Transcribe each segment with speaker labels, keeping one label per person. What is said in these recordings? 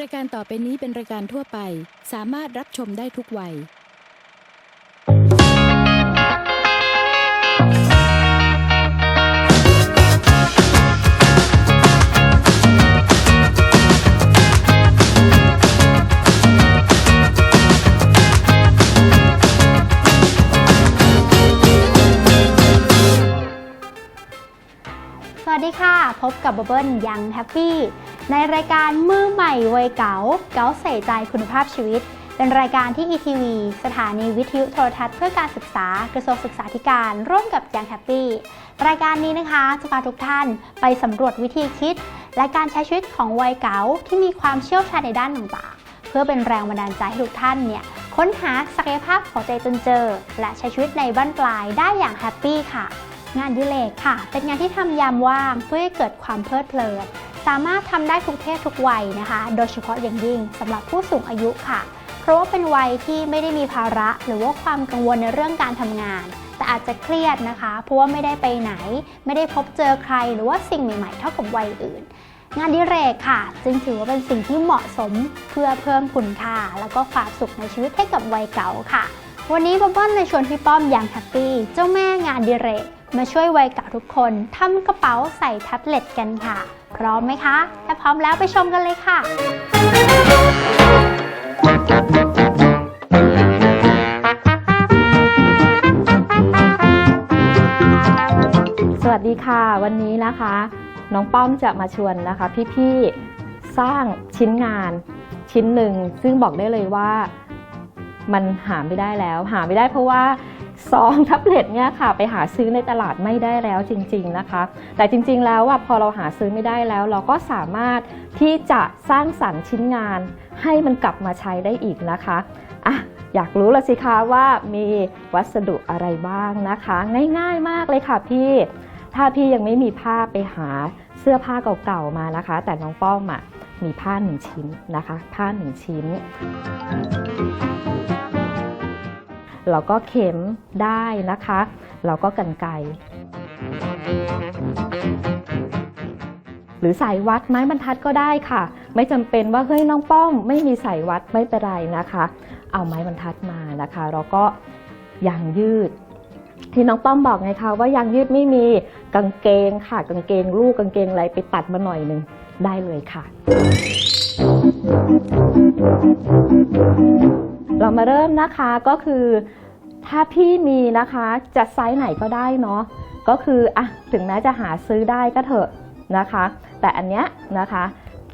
Speaker 1: รายการต่อไปนี้เป็นรายการทั่วไป สามารถรับชมได้ทุกวัย
Speaker 2: สวัสดีค่ะ พบกับบับเบิ้ลยังแฮปปี้ ในรายการมือใหม่วัยเก๋าเก๋าใส่ใจคุณภาพชีวิต เป็นรายการที่ ETV สถานีวิทยุโทรทัศน์เพื่อการศึกษากระทรวงศึกษาธิการร่วมกับยังแฮปปี้รายการนี้นะคะจะพาทุกท่านไปสำรวจวิธีคิด และการใช้ชีวิตของวัยเก๋าที่มีความเชี่ยวชาญในด้านต่างๆ เพื่อเป็นแรงบันดาลใจให้ทุกท่านเนี่ยค้นหาศักยภาพของตัวเองจนเจอ และใช้ชีวิตในบ้านปลายได้อย่างแฮปปี้ค่ะงานดิเลกค่ะ เป็นงานที่ทำยามว่างเพื่อให้เกิดความเพลิดเพลิน สามารถทำได้ทุกเพศทุกวัยนะคะ โดยเฉพาะอย่างยิ่งสำหรับผู้สูงอายุค่ะ เพราะว่าเป็นวัยที่ไม่ได้มีภาระหรือว่าความกังวลในเรื่องการทำงาน แต่อาจจะเครียดนะคะ เพราะว่าไม่ได้ไปไหน ไม่ได้พบเจอใครหรือว่าสิ่งใหม่ๆ เท่ากับวัยอื่น งานดิเรกค่ะ จึงถือว่าเป็นสิ่งที่เหมาะสมเพื่อเพิ่มคุณค่า แล้วก็ความสุขในชีวิตให้กับวัยเก่าค่ะ วันนี้บ๊อบเบิ้ลเลยชวนพี่ป้อมอย่างแฮปปี้เจ้าแม่งานดิเรกมาช่วยวัยเก่าทุกคนทำกระเป๋าใส่แท็บเล็ตกันค่ะ พร้อมไหมคะ ถ้าพร้อมแล้วไปชมกันเลยค่ะ
Speaker 3: สวัสดีค่ะ วันนี้นะคะ น้องป้อมจะมาชวนนะคะพี่ๆสร้างชิ้นงานชิ้นหนึ่ง ซึ่งบอกได้เลยว่ามันหาไม่ได้แล้ว หาไม่ได้เพราะว่า ซองแท็บเล็ตเนี่ยค่ะ ไปหาซื้อในตลาดไม่ได้แล้วจริง ๆนะคะ แต่จริง ๆ แล้วว่าพอเราหาซื้อไม่ได้แล้ว เราก็สามารถที่จะสร้างสรรค์ชิ้นงาน ให้มันกลับมาใช้ได้อีกนะคะอะอยากรู้ละสิคะว่ามีวัสดุอะไรบ้างนะคะ ง่ายๆมากเลยค่ะพี่ ถ้าพี่ยังไม่มีผ้าไปหาเสื้อผ้าเก่าๆมานะคะ แต่น้องป้อมอะมีผ้าหนึ่งชิ้นนะคะ ผ้าหนึ่งชิ้น เราก็เข็มได้นะคะเราก็กันไกหรือสายวัดไม้บรรทัดก็ได้ค่ะ ไม่จำเป็นว่าเฮ้ยน้องป้อม ไม่มีสายวัดไม่เป็นไรนะคะ เอาไม้บรรทัดมานะคะเราก็ยางยืด ที่น้องป้อมบอกไงคะว่ายางยืดไม่มีกางเกงค่ะ กางเกงลูกกางเกงอะไรไปตัดมาหน่อยหนึ่งได้เลยค่ะ เรามาเริ่มนะคะก็คือถ้าพี่มีนะคะจะไซส์ไหนก็ได้เนาะก็คืออะถึงแม้จะหาซื้อได้ก็เถอะนะคะ แต่อันเนี้ยนะคะ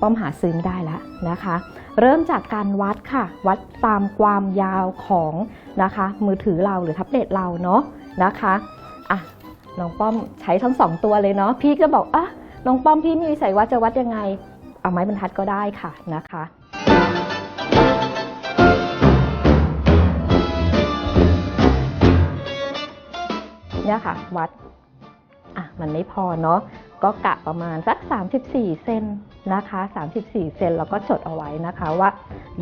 Speaker 3: ป้อมหาซื้อไม่ได้แล้วนะคะ เริ่มจากการวัดค่ะ วัดตามความยาวของนะคะ มือถือเราหรือแท็บเล็ตเราเนาะนะคะอะน้องป้อมใช้ทั้งสองตัวเลยเนาะพี่ก็บอกอะน้องป้อมพี่มีสายวัดจะวัดยังไง เอาไม้บรรทัดก็ได้ค่ะนะคะ เนี่ยค่ะ วัดอะมันไม่พอเนาะก็กะประมาณสัก 34 เซนนะคะ 34 เซนแล้วก็จดเอาไว้นะคะว่า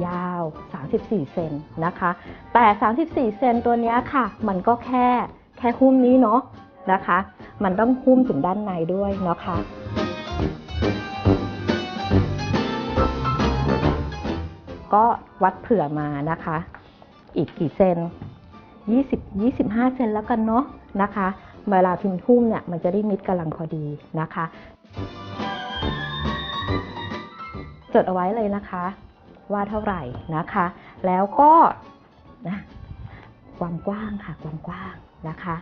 Speaker 3: ยาว 34 เซนนะคะ แต่ 34 เซนตัวนี้ค่ะ มันก็แค่แค่หุ้มนี้เนาะนะคะ มันต้องหุ้มถึงด้านในด้วยเนาะค่ะก็วัดเผื่อมานะคะ อีกกี่เซน20 25 เซนแล้วกันเนาะ นะคะ เวลาพิมพ์หุ้มเนี่ยมันจะได้มิดกำลังพอดีนะคะ จดเอาไว้เลยนะคะ ว่าเท่าไหร่นะคะ แล้วก็นะความกว้างค่ะความกว้างนะคะ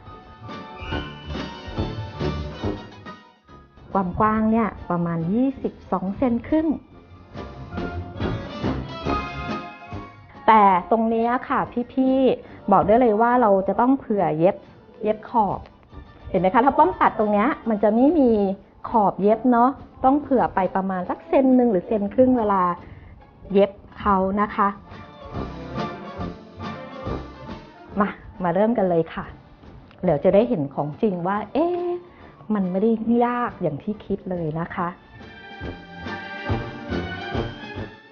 Speaker 3: ความกว้างเนี่ยประมาณ 22 เซนครึ่งแต่ตรงนี้ค่ะพี่ๆบอกได้เลยว่าเราจะต้องเผื่อเย็บ เย็บขอบ เห็นไหมคะ ถ้าป้อมตัดตรงเนี้ยมันจะไม่มีขอบเย็บเนาะต้องเผื่อไปประมาณสักเซนหนึ่งหรือเซนครึ่งเวลาเย็บเขานะคะ มามาเริ่มกันเลยค่ะเดี๋ยวจะได้เห็นของจริงว่า เอ๊ะมันไม่ได้ยากอย่างที่คิดเลยนะคะ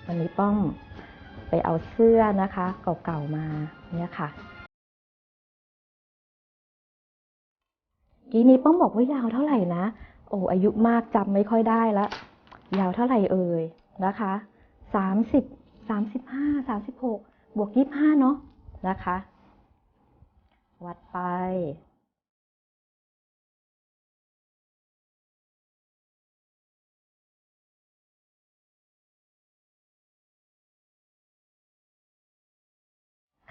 Speaker 3: วันนี้ป้อมไปเอาเสื้อนะคะ เก่าๆมาเนี่ยค่ะ กีนี้ป้อมบอกว่ายาวเท่าไหร่นะ โอ้อายุมากจำไม่ค่อยได้ละ ยาวเท่าไหร่เอ่ยนะคะ30 35 36บวก25เนาะนะคะ วัดไป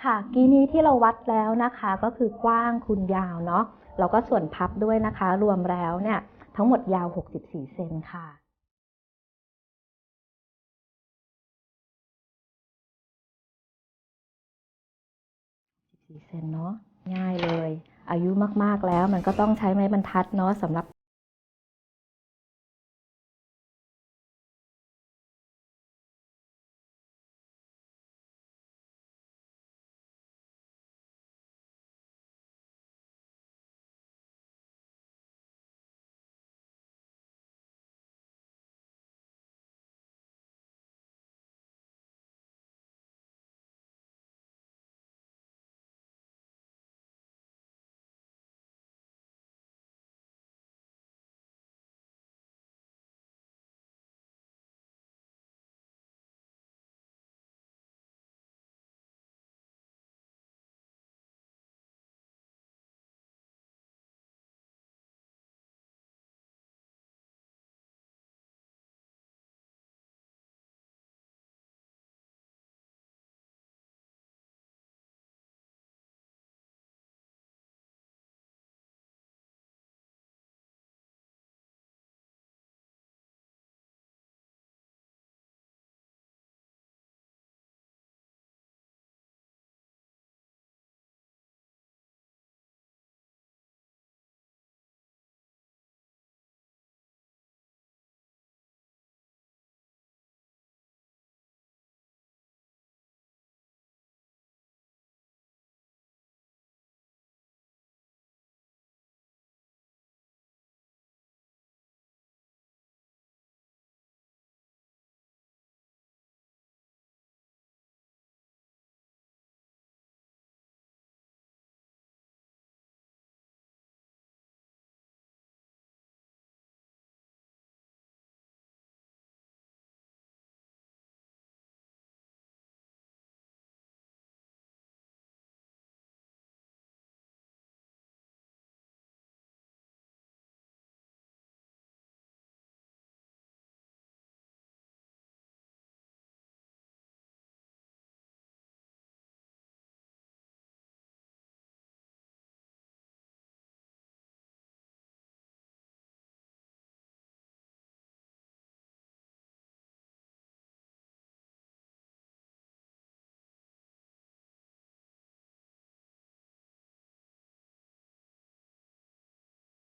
Speaker 3: ค่ะกีนี้ที่เราวัดแล้วนะคะก็คือกว้างคูณยาวเนาะ แล้วก็ส่วนพับด้วยนะคะ รวมแล้วเนี่ยทั้งหมดยาว 64 เซนค่ะ4เซนเนาะง่ายเลย อายุมากๆแล้วมันก็ต้องใช้ไม้บรรทัดเนาะสำหรับ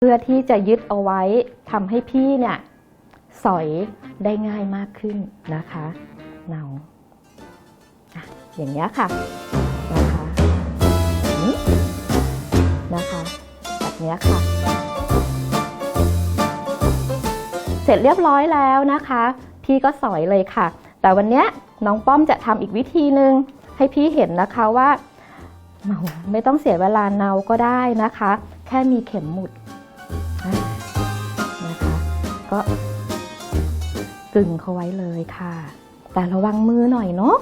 Speaker 3: เพื่อที่จะยึดเอาไว้ทำให้พี่เนี่ยสอยได้ง่ายมากขึ้นนะคะเนาอย่างนี้ยค่ะนะคะอย่างนี้นะคะแบบเนี้ค่ะ เสร็จเรียบร้อยแล้วนะคะ พี่ก็สอยเลยค่ะ แต่วันเนี้ยน้องป้อมจะทำอีกวิธีหนึ่งให้พี่เห็นนะคะว่าเนาไม่ต้องเสียเวลาเนาก็ได้นะคะ แค่มีเข็มหมุด ก็กึ่งเขาไว้เลยค่ะ แต่ระวังมือหน่อยเนาะ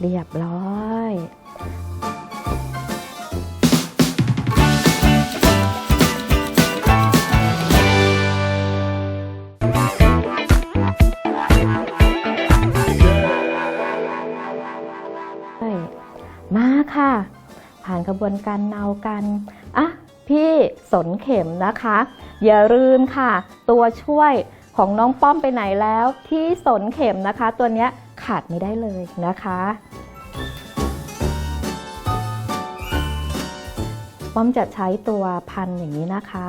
Speaker 3: เรียบร้อยมาค่ะ ผ่านกระบวนการเนากัน อะ พี่สนเข็มนะคะ อย่าลืมค่ะ ตัวช่วยของน้องป้อมไปไหนแล้ว ที่สนเข็มนะคะ ตัวนี้ขาดไม่ได้เลยนะคะป้อมจะใช้ตัวพันอย่างนี้นะคะ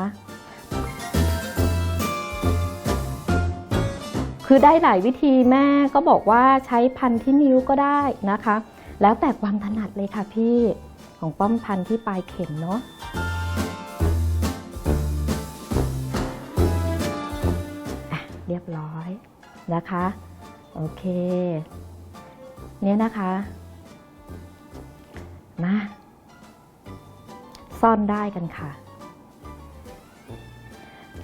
Speaker 3: คือได้หลายวิธีแม่ก็บอกว่าใช้พันที่นิ้วก็ได้นะคะ แล้วแต่ความถนัดเลยค่ะพี่ ของป้อมพันที่ปลายเข็มเนาะ นะคะ โอเค เนี่ยนะคะ มา ซ่อนได้กันค่ะ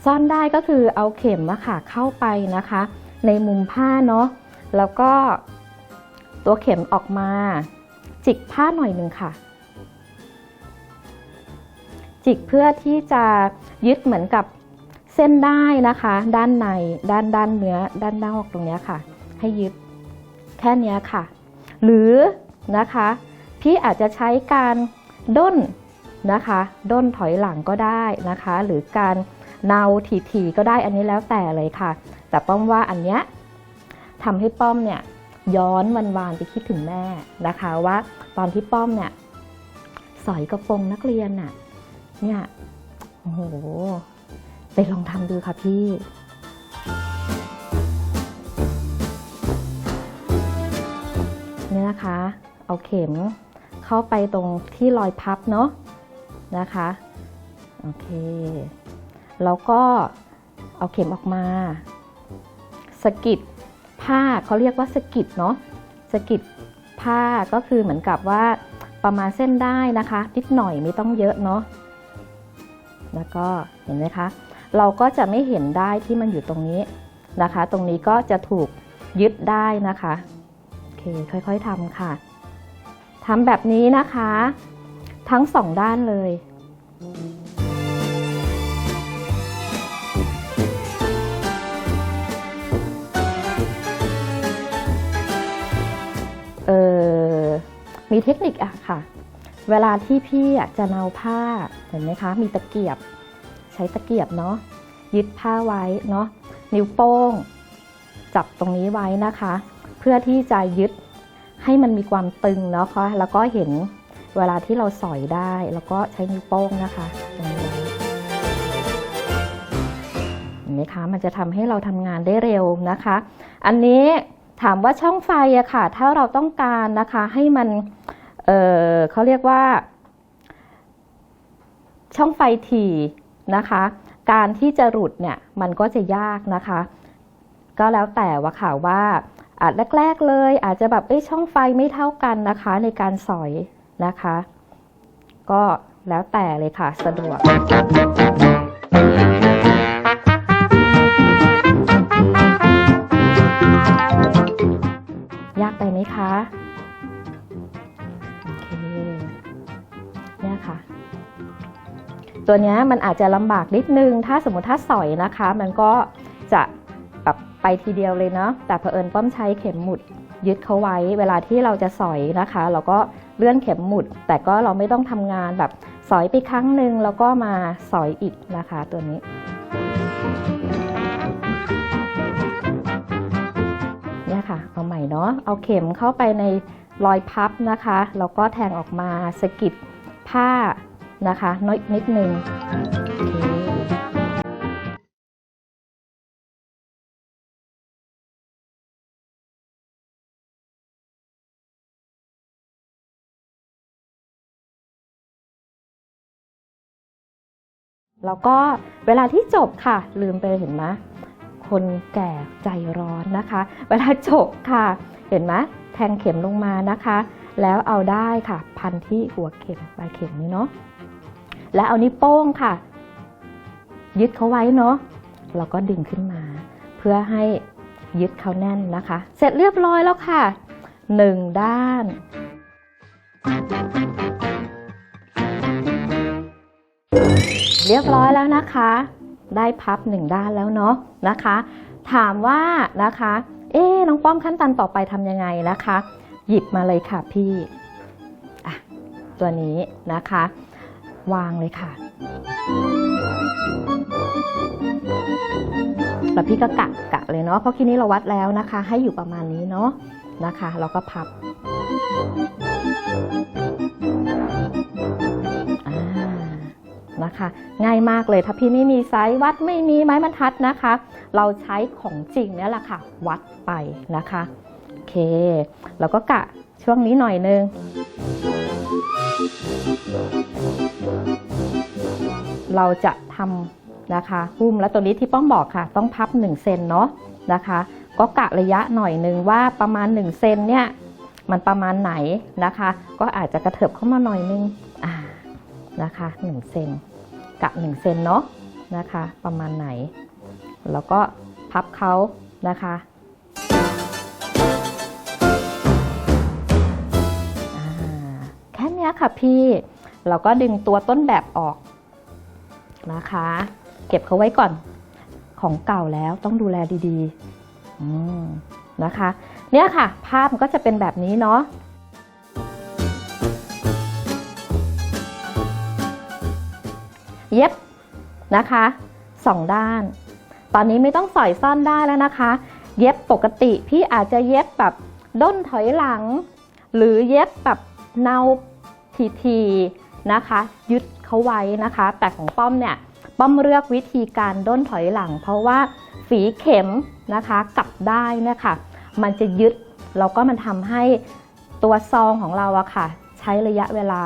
Speaker 3: ซ่อนได้ก็คือเอาเข็มอะค่ะเข้าไปนะคะ ในมุมผ้าเนาะ แล้วก็ตัวเข็มออกมา จิกผ้าหน่อยหนึ่งค่ะจิกเพื่อที่จะยึดเหมือนกับ เส้นได้นะคะ ด้านในด้านด้านเนื้อด้านนอกตรงนี้ค่ะ ให้ยึดแค่นี้ค่ะ หรือนะคะ พี่อาจจะใช้การด้นนะคะด้นถอยหลังก็ได้นะคะ หรือการเนาถีๆก็ได้อันนี้แล้วแต่เลยค่ะ แต่ป้อมว่าอันเนี้ยทำให้ป้อมเนี่ยย้อนวันวานๆไปคิดถึงแม่นะคะว่าตอนที่ป้อมเนี่ยสอยกระโปรงนักเรียนน่ะเนี่ยโอ้โห ไปลองทำดูค่ะพี่เนี่ยนะคะ เอาเข็มเข้าไปตรงที่รอยพับเนาะนะคะ โอเค แล้วก็เอาเข็มออกมาสกิดผ้าเขาเรียกว่าสกิดเนาะสกิดผ้าก็คือเหมือนกับว่าประมาณเส้นได้นะคะ นิดหน่อยไม่ต้องเยอะเนาะแล้วก็เห็นไหมคะ เราก็จะไม่เห็นได้ที่มันอยู่ตรงนี้นะคะ ตรงนี้ก็จะถูกยึดได้นะคะโอเคค่อยๆทำค่ะทำแบบนี้นะคะ ทั้งสองด้านเลยเออมีเทคนิคอะค่ะ เวลาที่พี่จะเนาผ้าเห็นไหมคะ มีตะเกียบ ใช้ตะเกียบเนาะยึดผ้าไว้เนาะนิ้วโป้ง จับตรงนี้ไว้นะคะ เพื่อที่จะยึดให้มันมีความตึงเนาะคะแล้วก็เห็นเวลาที่เราสอยได้แล้วก็ใช้นิ้วโป้งนะคะตรงนี้เห็นไหมคะมันจะทำให้เราทำงานได้เร็วนะคะ อันนี้ถามว่าช่องไฟอะค่ะ ถ้าเราต้องการนะคะให้มันเเขาเรียกว่า ช่องไฟถี่ นะคะ การที่จะหลุดเนี่ยมันก็จะยากนะคะ ก็แล้วแต่ว่าค่ะว่าอาจแรก ๆเลย อาจจะแบบเอ้ยช่องไฟไม่เท่ากันนะคะ ในการสอยนะคะ ก็แล้วแต่เลยค่ะสะดวกยากไปไหมคะ ตัวนี้มันอาจจะลำบากนิดนึง ถ้าสมมติถ้าสอยนะคะ มันก็จะแบบไปทีเดียวเลยเนาะแต่เผอิญป้อมใช้เข็มหมุดยึดเขาไว้ เวลาที่เราจะสอยนะคะ เราก็เลื่อนเข็มหมุด แต่ก็เราไม่ต้องทำงานแบบสอยไปครั้งหนึ่งแล้วก็มาสอยอีกนะคะตัวนี้เนี่ยค่ะเอาใหม่เนาะเอาเข็มเข้าไปในรอยพับนะคะแล้วก็แทงออกมาสกิดผ้า นะคะน้อยนิดนึงแล้วก็เวลาที่จบค่ะ ลืมไปเห็นไหมคนแก่ใจร้อนนะคะ เวลาจบค่ะ เห็นไหมแทงเข็มลงมานะคะ แล้วเอาได้ค่ะ พันที่หัวเข็มปลายเข็มนี้เนาะ แล้วเอานิ้วโป้งค่ะ ยึดเขาไว้เนาะเราก็ดึงขึ้นมา เพื่อให้ยึดเขาแน่นนะคะ เสร็จเรียบร้อยแล้วค่ะหนึ่งด้านเรียบร้อยแล้วนะคะ ได้พับหนึ่งด้านแล้วเนาะนะคะ ถามว่านะคะ เอ๊น้องป้อมขั้นตอนต่อไปทำยังไงนะคะ หยิบมาเลยค่ะพี่อะตัวนี้นะคะ วางเลยค่ะ แล้วพี่ก็กะกะเลยเนาะเพราะทีนี้เราวัดแล้วนะคะ ให้อยู่ประมาณนี้เนาะนะคะ เราก็พับนะคะ ง่ายมากเลยถ้าพี่ไม่มีไซส์วัดไม่มีไม้บรรทัดนะคะ เราใช้ของจริงเนี่ยแหละค่ะ วัดไปนะคะโอเค เราก็กะช่วงนี้หน่อยนึง เราจะทำนะคะหุ้มแล้วตัวนี้ที่ป้อมบอกค่ะ ต้องพับ1เซนเนาะนะคะ ก็กะระยะหน่อยนึงว่าประมาณ1เซนเนี่ยมันประมาณไหนนะคะ ก็อาจจะกระเถิบเข้ามาหน่อยนึงอ่านะคะ1เซนกะ1เซนเนาะนะคะ ประมาณไหน แล้วก็พับเขานะคะ ค่ะพี่ เราก็ดึงตัวต้นแบบออกนะคะ เก็บเขาไว้ก่อน ของเก่าแล้วต้องดูแลดีๆนะคะ เนี่ยค่ะ ภาพมันก็จะเป็นแบบนี้เนาะเย็บนะคะสองด้าน ตอนนี้ไม่ต้องสอยซ่อนได้แล้วนะคะ เย็บปกติพี่อาจจะเย็บแบบด้นถอยหลัง หรือเย็บแบบเนา ทีๆนะคะ ยึดเขาไว้นะคะ แต่ของป้อมเนี่ยป้อมเลือกวิธีการด้นถอยหลัง เพราะว่าฝีเข็มนะคะกลับได้นี่ค่ะมันจะยึดแล้วก็มันทำให้ตัวซองของเราอะค่ะ ใช้ระยะเวลา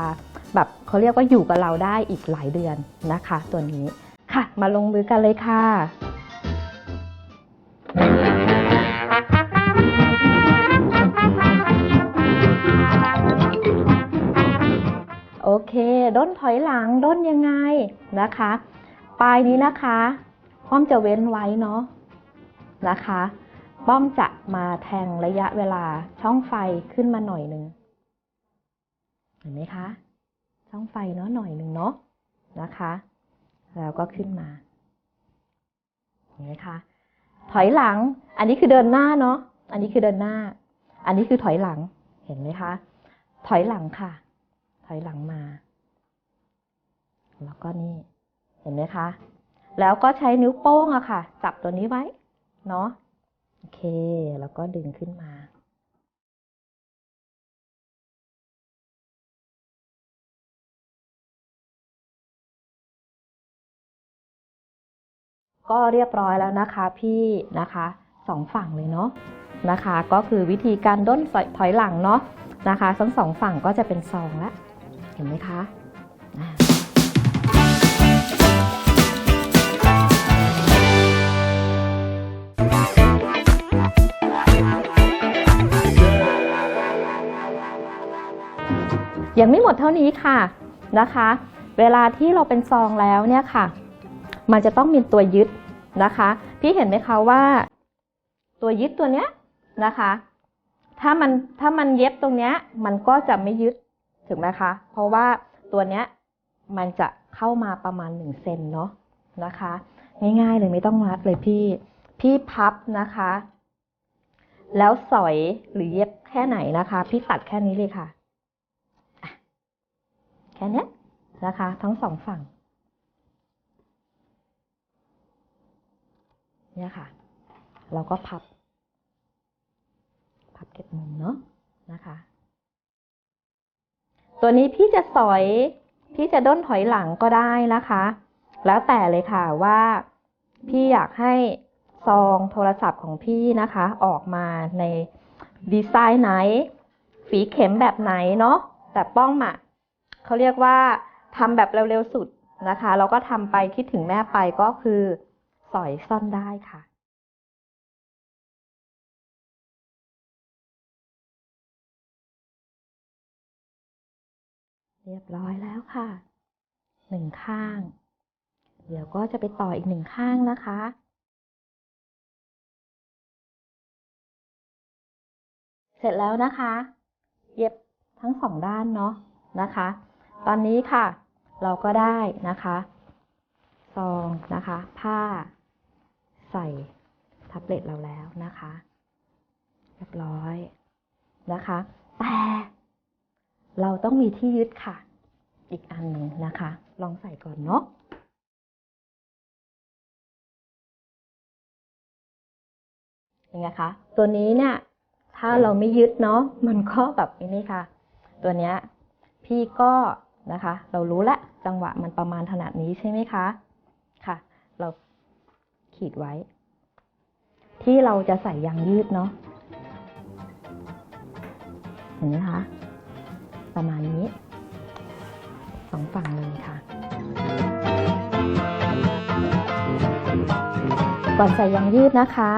Speaker 3: แบบเขาเรียกว่าอยู่กับเราได้อีกหลายเดือนนะคะ ตัวนี้ค่ะ มาลงมือกันเลยค่ะ โอเค ด้นถอยหลัง ด้นยังไงนะคะ ปลายนี้นะคะป้อมจะเว้นไว้เนาะนะคะ ป้อมจะมาแทงระยะเวลาช่องไฟขึ้นมาหน่อยหนึ่งเห็นไหมคะ ช่องไฟเนาะหน่อยหนึ่งเนาะนะคะ แล้วก็ขึ้นมาเห็นไหมคะ ถอยหลัง อันนี้คือเดินหน้าเนาะอันนี้คือเดินหน้า อันนี้คือถอยหลังเห็นไหมคะ ถอยหลังค่ะ ถอยหลังมา แล้วก็นี่ เห็นไหมคะ แล้วก็ใช้นิ้วโป้งอะค่ะ จับตัวนี้ไว้ เนาะโอเค แล้วก็ดึงขึ้นมาก็เรียบร้อยแล้วนะคะพี่นะคะสองฝั่งเลยเนาะนะคะ ก็คือวิธีการด้นถอยหลังเนาะนะคะทั้งสองฝั่งก็จะเป็นซองแล้ว เห็นไหมคะอ่ายังไม่หมดเท่านี้ค่ะนะคะ เวลาที่เราเป็นซองแล้วเนี่ยค่ะ มันจะต้องมีตัวยึดนะคะ พี่เห็นไหมคะว่า ตัวยึดตัวเนี้ยนะคะ ถ้ามันถ้ามันเย็บตรงเนี้ย มันก็จะไม่ยึด ถึงไหมคะ เพราะว่าตัวเนี้ยมันจะเข้ามาประมาณ1เซนเนาะนะคะ ง่ายๆเลยไม่ต้องรัดเลยพี่ พี่พับนะคะ แล้วสอยหรือเย็บแค่ไหนนะคะ พี่ตัดแค่นี้เลยค่ะ แค่นี้นะคะ ทั้งสองฝั่งเนี่ยค่ะ เราก็พับ พับเก็บมุมเนาะนะคะ ตัวนี้พี่จะสอย พี่จะด้นถอยหลังก็ได้นะคะ แล้วแต่เลยค่ะว่าพี่อยากให้ซองโทรศัพท์ของพี่นะคะ ออกมาในดีไซน์ไหน ฝีเข็มแบบไหนเนาะแต่ป้องอะเขาเรียกว่าทำแบบเร็วๆสุดนะคะ แล้วก็ทำไปคิดถึงแม่ไปก็คือสอยซ่อนได้ค่ะ เรียบร้อยแล้วค่ะหนึ่งข้าง เดี๋ยวก็จะไปต่ออีกหนึ่งข้างนะคะเสร็จแล้วนะคะ เย็บทั้งสองด้านเนาะนะคะ ตอนนี้ค่ะ เราก็ได้นะคะซองนะคะ ผ้า ใส่แท็บเล็ตเราแล้วนะคะ เรียบร้อยนะคะ แต่ เราต้องมีที่ยึดค่ะ อีกอันหนึ่งนะคะ ลองใส่ก่อนเนาะยังไงคะตัวนี้เนี่ย ถ้าเราไม่ยึดเนาะมันก็แบบนี้ค่ะ ตัวเนี้ยพี่ก็นะคะ เรารู้ละจังหวะมันประมาณขนาดนี้ใช่ไหมคะค่ะ เราขีดไว้ ที่เราจะใส่ยางยืดเนาะเห็นไหมคะ ประมาณนี้สองฝั่งเลยค่ะ ก่อนใส่ยางยืดนะคะ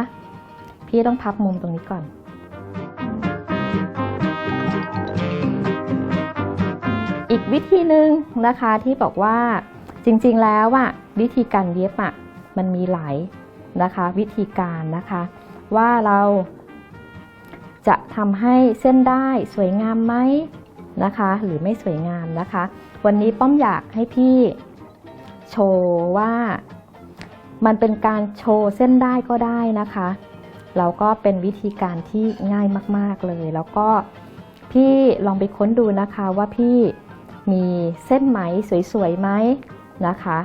Speaker 3: พี่ต้องพับมุมตรงนี้ก่อนอีกวิธีหนึ่งนะคะที่บอกว่าจริงๆแล้วอะวิธีการเย็บอะมันมีหลายนะคะ วิธีการนะคะ ว่าเราจะทำให้เส้นได้สวยงามไหม นะคะ หรือไม่สวยงามนะคะ วันนี้ป้อมอยากให้พี่โชว์ว่ามันเป็นการโชว์เส้นได้ก็ได้นะคะ แล้วก็เป็นวิธีการที่ง่ายมาก ๆเลย แล้วก็พี่ลองไปค้นดูนะคะว่าพี่มีเส้นไหมสวยๆไหมนะคะ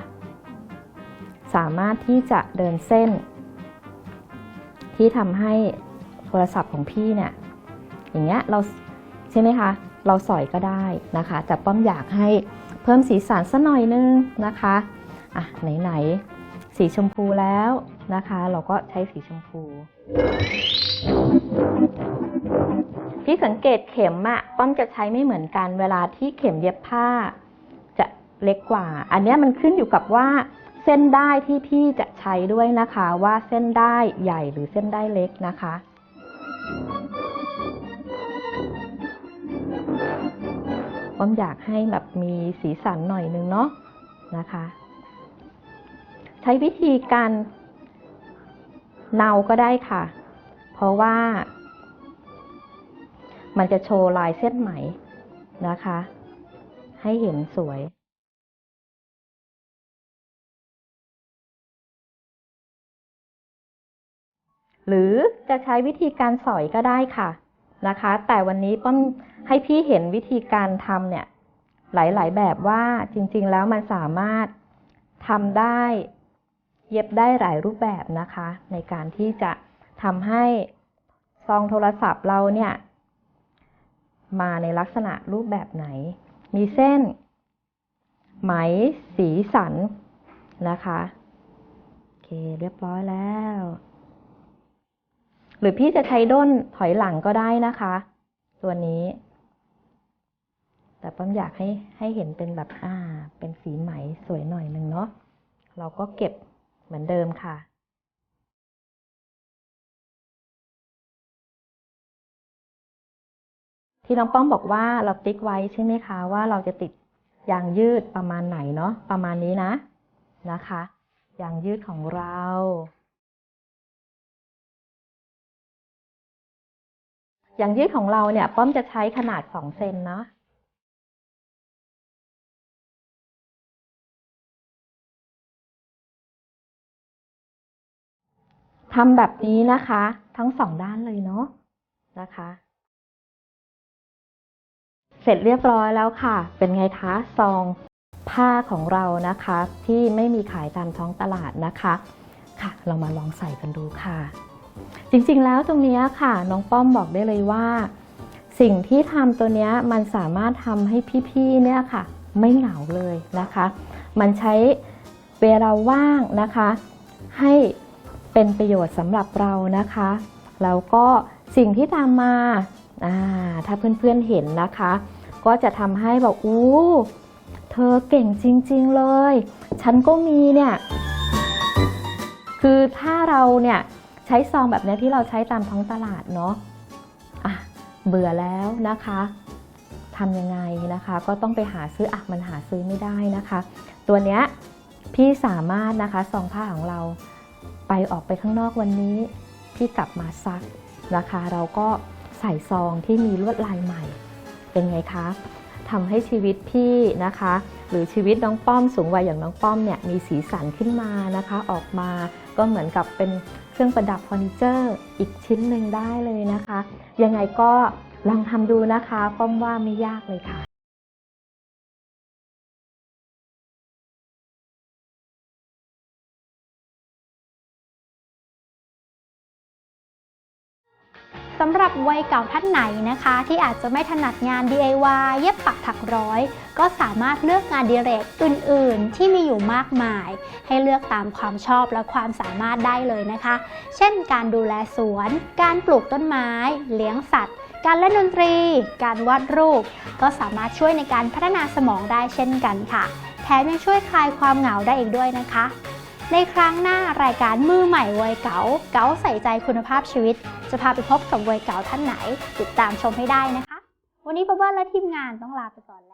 Speaker 3: สามารถที่จะเดินเส้น ที่ทำให้โทรศัพท์ของพี่เนี่ยอย่างเงี้ยเราใช่ไหมคะ เราสอยก็ได้นะคะ แต่ป้อมอยากให้เพิ่มสีสันสักหน่อยนึงนะคะอะไหนๆสีชมพูแล้วนะคะ เราก็ใช้สีชมพูพี่สังเกตเข็มอะป้อมจะใช้ไม่เหมือนกันเวลาที่เข็มเย็บผ้า จะเล็กกว่า อันนี้มันขึ้นอยู่กับว่าเส้นได้ที่พี่จะใช้ด้วยนะคะว่าเส้นได้ใหญ่หรือเส้นได้เล็กนะคะ ป้อมอยากให้แบบมีสีสันหน่อยนึงเนาะนะคะ ใช้วิธีการเนาก็ได้ค่ะ เพราะว่า มันจะโชว์ลายเส้นไหมนะคะ ให้เห็นสวยหรือจะใช้วิธีการสอยก็ได้ค่ะ นะคะ แต่วันนี้ป้อมให้พี่เห็นวิธีการทำเนี่ย หลาย ๆ แบบว่าจริง ๆ แล้วมันสามารถทำได้ เย็บได้หลายรูปแบบนะคะ ในการที่จะทำให้ซองโทรศัพท์เราเนี่ย มาในลักษณะรูปแบบไหน มีเส้น ไหมสีสันนะคะ โอเค เรียบร้อยแล้ว รือพี่จะใช้ด้นถอยหลังก็ได้นะคะ ตัวนี้ แต่ป้อมอยากให้ให้เห็นเป็นแบบอ่า เป็นสีไหมสวยหน่อยหนึ่งเนาะเราก็เก็บเหมือนเดิมค่ะที่น้องป้อมบอกว่าเราติ๊กไว้ใช่ไหมคะ ว่าเราจะติดยางยืดประมาณไหนเนาะประมาณนี้นะนะคะ ยางยืดของเรา อย่างยืดของเราเนี่ยป้อมจะใช้ขนาด2เซนเนาะทำแบบนี้นะคะ ทั้งสองด้านเลยเนาะนะคะ เสร็จเรียบร้อยแล้วค่ะ เป็นไงคะซองผ้าของเรานะคะ ที่ไม่มีขายตามท้องตลาดนะคะ ค่ะ เรามาลองใส่กันดูค่ะ จริงๆแล้วตรงเนี้ยค่ะ น้องป้อมบอกได้เลยว่า สิ่งที่ทำตัวเนี้ยมันสามารถทำให้พี่ๆเนี่ยค่ะ ไม่เหงาเลยนะคะ มันใช้เวลาว่างนะคะ ให้เป็นประโยชน์สำหรับเรานะคะ แล้วก็สิ่งที่ตามมาอ่าถ้าเพื่อนๆเห็นนะคะ ก็จะทำให้แบบอู้เธอเก่งจริง ๆเลย ฉันก็มีเนี่ย คือถ้าเราเนี่ย ใช้ซองแบบนี้ที่เราใช้ตามท้องตลาดเนาะอะเบื่อแล้วนะคะทำยังไงนะคะ ก็ต้องไปหาซื้ออะมันหาซื้อไม่ได้นะคะ ตัวเนี้ยพี่สามารถนะคะซองผ้าของเราไปออกไปข้างนอกวันนี้ พี่กลับมาซักนะคะ เราก็ใส่ซองที่มีลวดลายใหม่เป็นไงคะทำให้ชีวิตพี่นะคะ หรือชีวิตน้องป้อมสูงวัยอย่างน้องป้อมเนี่ยมีสีสันขึ้นมานะคะ ออกมาก็เหมือนกับเป็น เครื่องประดับเฟอร์นิเจอร์อีกชิ้นหนึ่งได้เลยนะคะ ยังไงก็ลองทำดูนะคะป้อมว่าไม่ยากเลยค่ะ
Speaker 2: สำหรับวัยเก่าท่านไหนนะคะ ที่อาจจะไม่ถนัดงาน DIY เย็บปักถักร้อย ก็สามารถเลือกงานดีเรกอื่น ๆ ที่มีอยู่มากมาย ให้เลือกตามความชอบและความสามารถได้เลยนะคะ เช่น การดูแลสวน การปลูกต้นไม้ เลี้ยงสัตว์ การเล่นดนตรี การวาดรูป ก็สามารถช่วยในการพัฒนาสมองได้เช่นกันค่ะ แถมยังช่วยคลายความเหงาได้อีกด้วยนะคะ ในครั้งหน้ารายการมือใหม่วัยเก๋าเก๋าใส่ใจคุณภาพชีวิต จะพาไปพบกับวัยเก๋าท่านไหน ติดตามชมให้ได้นะคะ วันนี้ป้าเบิ้ลและทีมงานต้องลาไปก่อนแล้ว